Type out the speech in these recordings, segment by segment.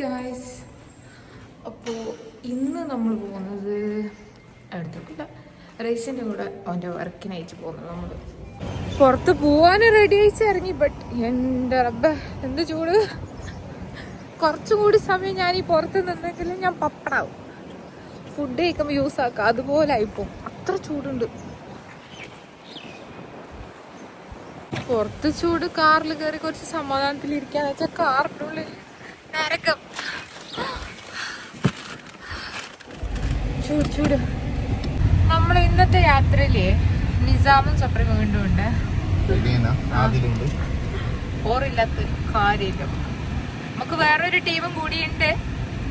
Guys അപ്പോൾ ഇന്ന് നമ്മൾ പോകുന്നത് എടുത്തിട്ടില്ല റേസിന്റെ കൂടെ അവന്റെ വർക്കിന് അയച്ച് പോകുന്നത് നമ്മൾ പുറത്ത് പോകാൻ റെഡി അയച്ച് ഇറങ്ങി ബട്ട് എന്റെ റബ്ബ എന്ത് ചൂട്. കുറച്ചും കൂടി സമയം ഞാൻ ഈ പുറത്ത് നിന്നെങ്കിൽ ഞാൻ പപ്പടാവും. ഫുഡ് കഴിക്കുമ്പോൾ യൂസ് ആക്കുക അതുപോലെ ആയിപ്പോ അത്ര ചൂടുണ്ട്. പുറത്ത് ചൂട് കാറിൽ കയറി കുറച്ച് സമാധാനത്തിൽ ഇരിക്കാന്ന് വെച്ചാൽ കാറിന്റെ ഉള്ളിൽ നരകം ചൂട് ചൂട് നമ്മൾ ഇന്നത്തെ യാത്രയിൽ നിസാമും സപ്രീം വീണ്ടും ഉണ്ട്. ഓറില്ലാത്ത കാര്യമില്ല. നമുക്ക് വേറൊരു ടീമും കൂടിയുണ്ട്.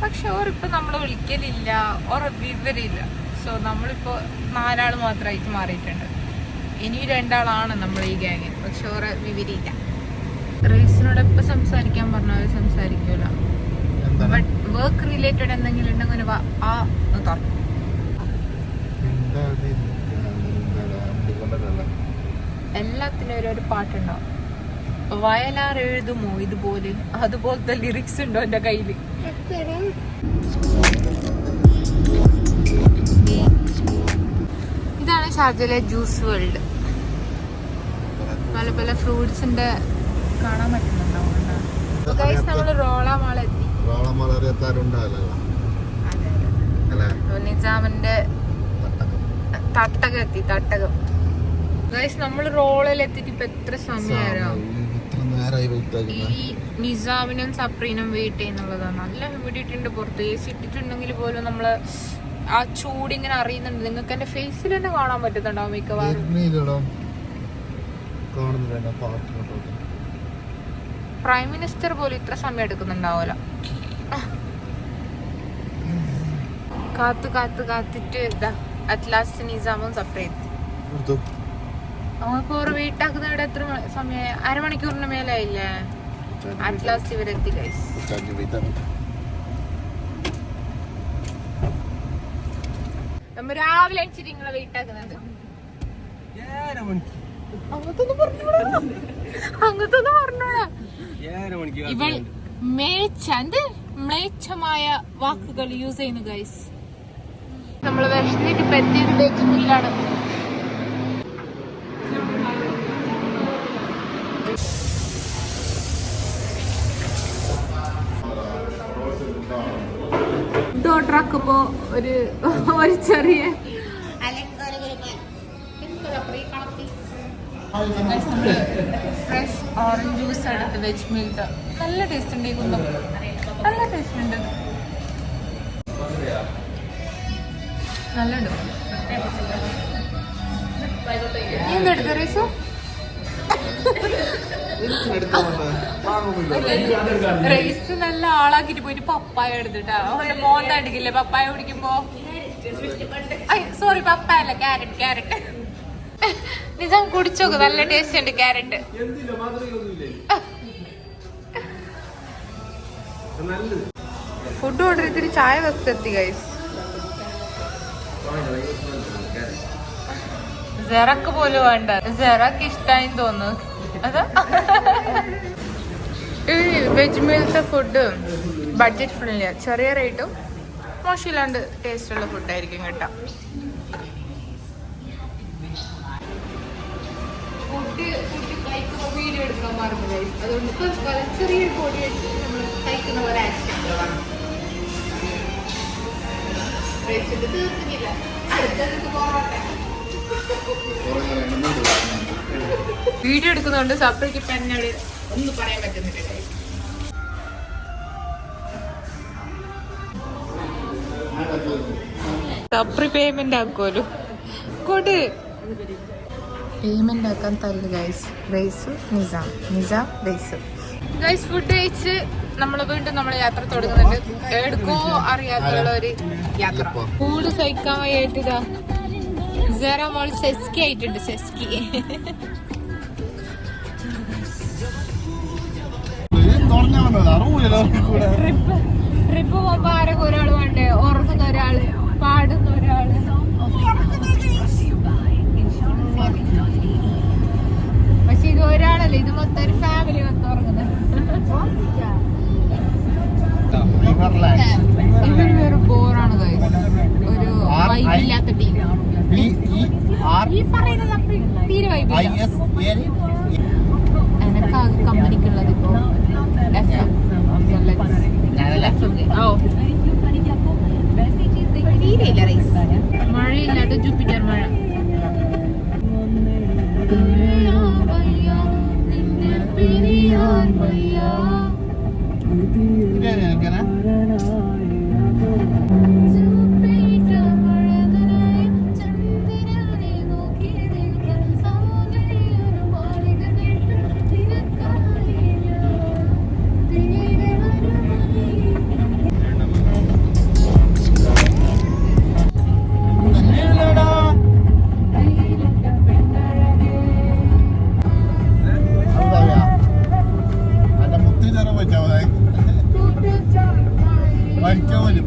പക്ഷെ ഓറിപ്പോ നമ്മളെ വിളിക്കലില്ല. ഓർ വിവരമില്ല. സോ നമ്മളിപ്പോ നാലാൾ മാത്രമായിട്ട് മാറിയിട്ടുണ്ട്. ഇനി രണ്ടാളാണ് നമ്മൾ ഈ ഗ്യാങ്ങിൽ പക്ഷെ ഓറെ വിവരമില്ല. റേസിനോട് എപ്പോ സംസാരിക്കാൻ പറഞ്ഞാൽ സംസാരിക്കൂല. ബട്ട് വർക്ക് റിലേറ്റഡ് എന്തെങ്കിലും ഉണ്ടെങ്കിൽ ആ തുറക്കും. എല്ലാത്തിനും ഓരോരോ പാട്ടുണ്ടാവും. വയലാർ എഴുതുമോ ഇതുപോലെ? അതുപോലത്തെ ലിറിക്സ് ഉണ്ടോ എന്റെ കയ്യിൽ? ഇതാണ് ഷാർജയിലെ ജ്യൂസ് വേൾഡ്. പല പല ഫ്രൂട്ട്സിന്റെ കാണാൻ പറ്റുന്നുണ്ടാവും നമ്മൾ റോളാമാളെത്തി മാൾ എത്തി റോളമല അറിയാത്താരുണ്ടാവില്ല അതെ അതെ. അല്ലേ? അപ്പൊ നിജാമിന്റെ. തട്ടകം എത്തി തട്ടകം. ഗൈസ് നമ്മൾ റോളിൽ എത്തിയിട്ട് ഇപ്പൊ എത്ര സമയമായോ ഇത്ര നേരമായി വെയിറ്റ് ഈ നിസാമിനും സപ്രീനും വെയിറ്റ് ചെയ്യുന്നുള്ളതാണ് നല്ല ഹ്യൂമിഡിറ്റി ഉണ്ട് പുറത്ത്. എ സി ഇട്ടിട്ടുണ്ടെങ്കിൽ പോലും നമ്മൾ ആ ചൂട് ഇങ്ങനെ അറിയുന്നുണ്ട്. നിങ്ങൾക്ക് എന്റെ ഫേസിൽ തന്നെ കാണാൻ പറ്റുന്നുണ്ടാവും മിക്കവാറും? പ്രൈം മിനിസ്റ്റർ പോലും ഇത്ര സമയം എടുക്കുന്നുണ്ടാവൂല. കാത്ത് കാത്ത് കാത്തിട്ട് ഇതാ. അറ്റ് ലാസ്റ്റ് നിസാമും സെപ്പറേറ്റ് എടുത്തു നമ്മളിപ്പോ ഒരു വീട്ടാക്കുന്ന ഇവിടെ എത്ര സമയ? അരമണിക്കൂറിന് മേലായില്ലേ? അറ്റ് ലാസ്റ്റ് ഇവരെത്തി ഗൈസ് നമ്മ രാവിലെ അടിച്ചിട്ട് നിങ്ങളെ വീട്ടാക്കുന്നത് അങ്ങനത്തൊന്നും പറഞ്ഞൂടാ. അങ്ങനത്തൊന്നും പറഞ്ഞൂടാ. ഇവൾ മേച്ച എന്ത് മ്ലേച്ഛമായ വാക്കുകൾ യൂസ് ചെയ്യുന്നു ഗൈസ് നമ്മൾ വിഷന്നിട്ട് ഇപ്പൊ എത്തിയത് ബേക്കിലാണ് ഡോട്ടറാക്കുമ്പോ ഒരു ഒരു ചെറിയ ഫ്രഷ് ഓറഞ്ച് ജ്യൂസ് എടുത്ത് വെജ് മിൽക്ക് നല്ല ടേസ്റ്റ് ഉണ്ട് ഈ കുന്തം. നല്ല ടേസ്റ്റ് ഉണ്ട്. നല്ലുണ്ട് എന്തെടുത്ത റീസു? റേസ് നല്ല ആളാക്കിട്ട് പോയിട്ട് പപ്പായ എടുത്തിട്ടാ. അവന്റെ മോൻ തടിക്കില്ലേ പപ്പായ കുടിക്കുമ്പോ? സോറി പപ്പായ അല്ല ക്യാരറ്റ് ക്യാരറ്റ് നിജം കുടിച്ചോക്ക് നല്ല ടേസ്റ്റ് ഉണ്ട് ക്യാരറ്റ് ഫുഡ് ഓർഡർ ചെയ്തിട്ട് ചായ വസ്തു എത്തി ഗൈസ് ജെറക്ക് പോലും വേണ്ട. ജെറക്ക് ഇഷ്ടായി തോന്നുന്നു. അതാ? വെജ് മീൽസ് ഫുഡ് ബഡ്ജറ്റ് ഫ്രണ്ട്ലിയാ ചെറിയ റേറ്റും മോശമില്ലാണ്ട് ടേസ്റ്റുള്ള ഫുഡായിരിക്കും കേട്ടോ. ഫുഡ് ഫുഡ് വീഡിയോ എടുക്കാൻ മറന്നു. അതുകൊണ്ട് ചെറിയൊരു പൊടി വെച്ച് നമ്മൾ കഴിക്കുന്ന പോലെ ആക്ഷൻ പോകട്ടെ. വീഡിയോ എടുക്കുന്നതുകൊണ്ട് സപ്രയ്ക്ക് ഇപ്പൊ എന്നോട് ഒന്നും പറയാൻ പറ്റുന്നില്ല. സപ്രി പേയ്മെന്റ് ആക്കുമല്ലോ കൊട്. പേയ്മെന്റ് ആക്കാൻ തല്ലു guys race Nizam Nizam race guys food കഴിച്ച് നമ്മൾ വീണ്ടും നമ്മൾ യാത്ര തുടങ്ങുന്നുണ്ട്. എടുക്കോ അറിയാത്തുള്ള ഒരു യാത്ര. കൂട് സഹിക്കാൻ വയ്യായിട്ടിതാ. സെറ മോൾ സെസ്കി ആയിട്ടുണ്ട് സെസ്കി ട്രിപ്പ് ട്രിപ്പ് പോകുമ്പോ എനക്ക് കമ്പനിക്കുള്ളത് ഇപ്പോ തീരെയില്ല റൈസ് മഴയില്ലാത്ത ജൂപ്പിറ്റർ മഴ. എങ്ങനെ അന്റെ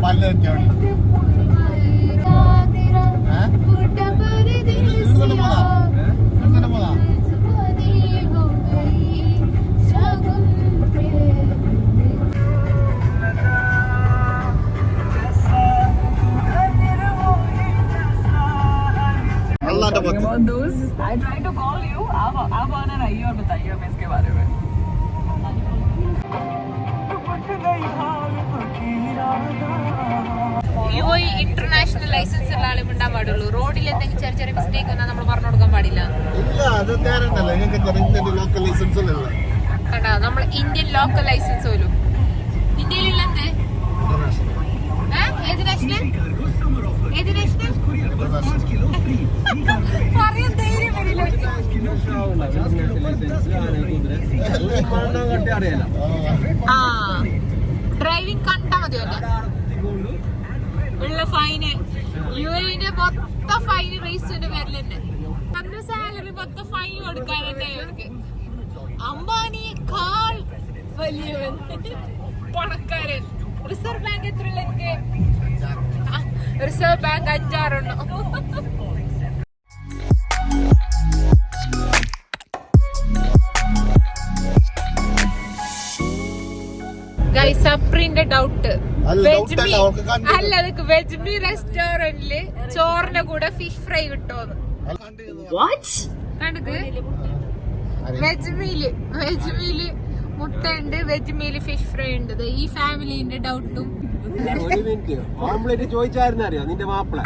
പല്ല് വെച്ചാ മതി പോതാ അള്ളാന്റെ പത്ത് I tried to call you. आप आप आना रही और बताइए हमें इसके बारे में യു ഐ ഇന്റർനാഷണൽ ലൈസൻസ് ഉള്ള ആളും ഉണ്ടാൻ പാടുള്ളൂ. റോഡിൽ എന്തെങ്കിലും ചെറിയ ചെറിയ മിസ്റ്റേക്ക് വന്നാൽ നമ്മൾ പറഞ്ഞു കൊടുക്കാൻ പാടില്ല. കണ്ടാ നമ്മൾ ഇന്ത്യൻ ലോക്കൽ ലൈസൻസ് പോലും. സാലറി കൊടുക്കാനല്ലേ തന്നെ അംബാനിയേക്കാൾ വലിയവൻ. പണക്കാരൻ. റിസർവ് ബാങ്ക് എത്രയുള്ള എനിക്ക്? റിസർവ് ബാങ്ക് അഞ്ചാറെണ്ണം. ഗൈസ് അപ്രിന്റെ ഡൗട്ട് കണ്ടു. അല്ല അതൊക്കെ വെജ്മി റെസ്റ്റോറന്റിൽ ചോറിന്റെ കൂടെ ഫിഷ് ഫ്രൈ കിട്ടുമെന്ന് കണ്ടത്? വെജ് മീൽ വെജ് മീൽ മുട്ട ഉണ്ട് വെജ് മീൽ ഫിഷ് ഫ്രൈ ഉണ്ട്. ദേ ഈ ഫാമിലിന്റെ ഡൗട്ടും ഒരു മിനിറ്റ് ഓംപ്ലേറ്റ് ചോദിച്ചായിരുന്നു അറിയോ? നിന്റെ മാപ്പിള.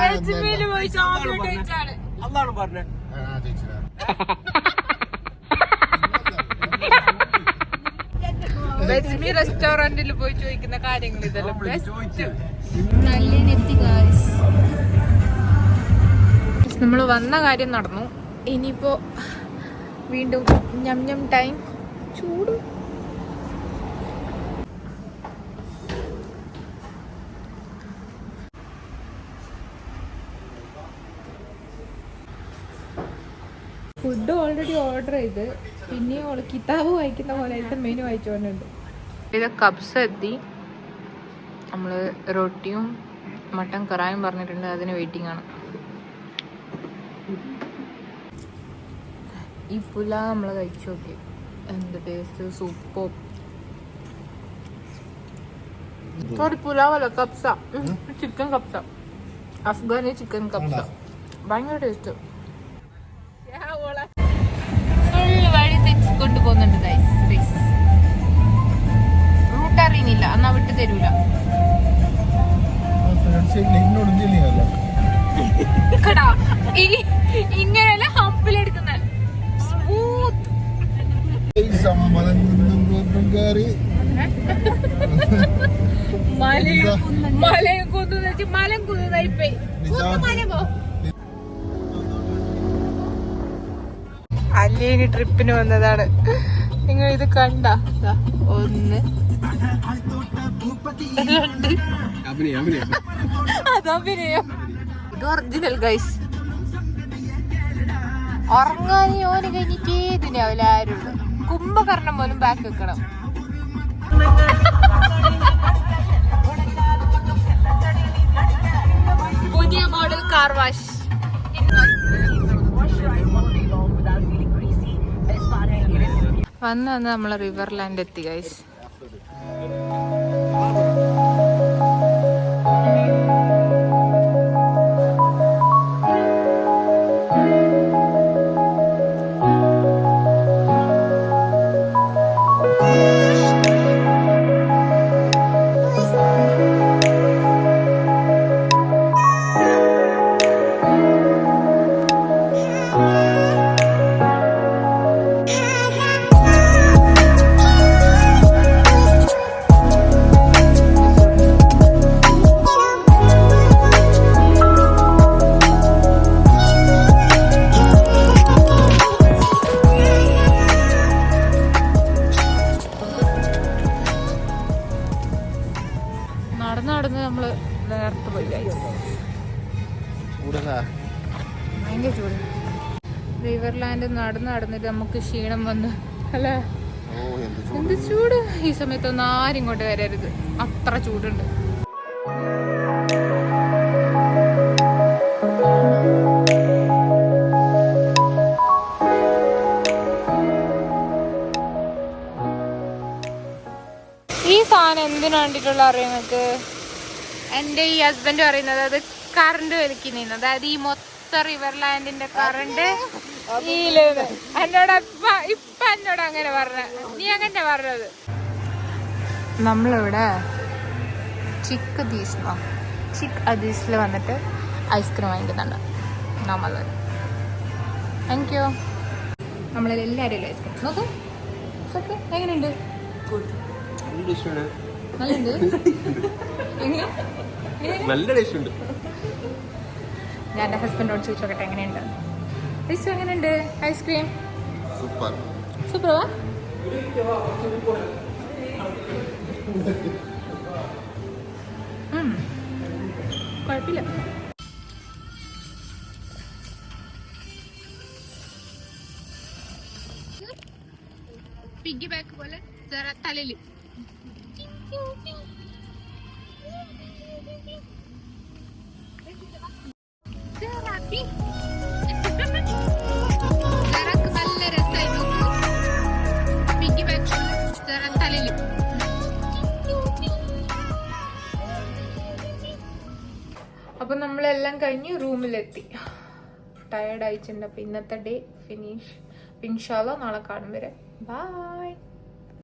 വെജ് മീൽ പോയി ഓംലെറ്റ് കഴിച്ചാണ്. അതാണ് പറഞ്ഞത്. വെജ് മീ റെസ്റ്റോറന്റിൽ പോയി ചോദിക്കുന്ന കാര്യങ്ങൾ ഇതെല്ലാം. ഓംപ്ലേറ്റ് ചോദിച്ചു നമ്മൾ വന്ന കാര്യം നടന്നു. ഇനിയിപ്പോ വീണ്ടും ഞം ഞം ടൈം. ചൂട്. ഫുഡ് ഓൾറെഡി ഓർഡർ ചെയ്ത്. പിന്നെയും ഓൾ കിതാബ് വായിക്കുന്ന പോലെ മെനു വായിച്ചോണ്ടുണ്ട് ഇത് കബ്സ് എത്തി. നമ്മൾ റൊട്ടിയും മട്ടൻ കറായും പറഞ്ഞിട്ടുണ്ട്. അതിന് വെയിറ്റിംഗ് ആണ്. ഈ പുല നമ്മൾ കഴിച്ചു നോക്കി. എന്ത് ടേസ്റ്റ് സൂപ്പോ സോറി പുലാവല്ല കപ്സ ചിക്കൻ കപ്സ അഫ്ഗാനി ചിക്കൻ കപ്സ ഭയങ്കര ടേസ്റ്റ് വഴി തെറ്റിക്കൊണ്ട് പോകുന്നുണ്ട് ഗൈസ് റൂട്ട് അറിയുന്നില്ല. എന്നാ വിട്ട് തരൂല. ജില്ലയല്ല കടാ ഈ മലം കയറി മലയും മലയും കുന്നു വെച്ച് മലം കുന്നതായിപ്പോയി മലമോ അല്ലേനി ട്രിപ്പിന് വന്നതാണ്. നിങ്ങൾ ഇത് കണ്ട? ഒന്ന്. രണ്ട് അതഭിനയം ഇത് ഒറിജിനൽ ഗൈസ് ഉറങ്ങാനേ ഓന് കഴിഞ്ഞിട്ട് ഏതിനാവില്ല ആരുള്ളൂ കുംഭകർണം പോലും ബാക്ക് വെക്കണം. പുതിയ മോഡൽ കാർ വാഷ് വന്ന് വന്ന് നമ്മൾ റിവർ ലാൻഡ് എത്തി ഗൈസ് അവിടെ നമ്മൾ നേരത്തെ പോയി ഭയങ്കര ചൂട്. റിവർലാൻഡ് നടന്ന് നടന്നിട്ട് നമുക്ക് ക്ഷീണം വന്ന്. അല്ലേ? എന്ത് ചൂട്. ഈ സമയത്തൊന്നും ആരും ഇങ്ങോട്ട് വരരുത്. അത്ര ചൂടുണ്ട്. ഈ സാധനം എന്തിനു വേണ്ടിയിട്ടുള്ള അറിയാം നിങ്ങൾക്ക് എന്റെ ഈ ഹസ്ബൻഡ് പറയുന്നത് അത് കറണ്ട് വലിക്കുന്നതാണ് അതായത് ഈ മൊത്തം റിവർലാൻഡിന്റെ കറണ്ട് ഈലെന്ന് എന്നോട് ഇപ്പൊ എന്നോട് അങ്ങനെ പറഞ്ഞ. നീ അങ്ങനെ പറഞ്ഞത്. നമ്മളിവിടെ ചിക്ക് ദീസ്നോ ചിക്ക് അദീസിൽ വന്നിട്ട് ഐസ്ക്രീം വാങ്ങിക്കുന്നുണ്ട്. നമ്മൾ താങ്ക് യു നമ്മളെല്ലാവരും ഐസ്ക്രീം നോക്കൂ. ഓക്കെ എങ്ങനെയുണ്ട്? നല്ലുണ്ട് എങ്ങനെ എങ്ങനെ? നല്ല ടേസ്റ്റ് ഉണ്ട്. ഞാൻ എന്റെ ഹസ്ബൻഡോട് ചോദിച്ചോക്കട്ടെ എങ്ങനെയുണ്ട്? ഐസ് എങ്ങനെയുണ്ട് ഐസ്ക്രീം സൂപ്പർ സൂപ്പറാ കുഴപ്പമില്ല. പിഗ്ഗി ബാക്ക് പോലെ തലയിൽ. അപ്പൊ നമ്മളെല്ലാം കഴിഞ്ഞ് റൂമിലെത്തി. ടയേർഡ് ആയിട്ടുണ്ട് അപ്പൊ ഇന്നത്തെ ഡേ ഫിനിഷ് ഇൻഷാല്ല നാളെ കാണും വരെ. ബൈ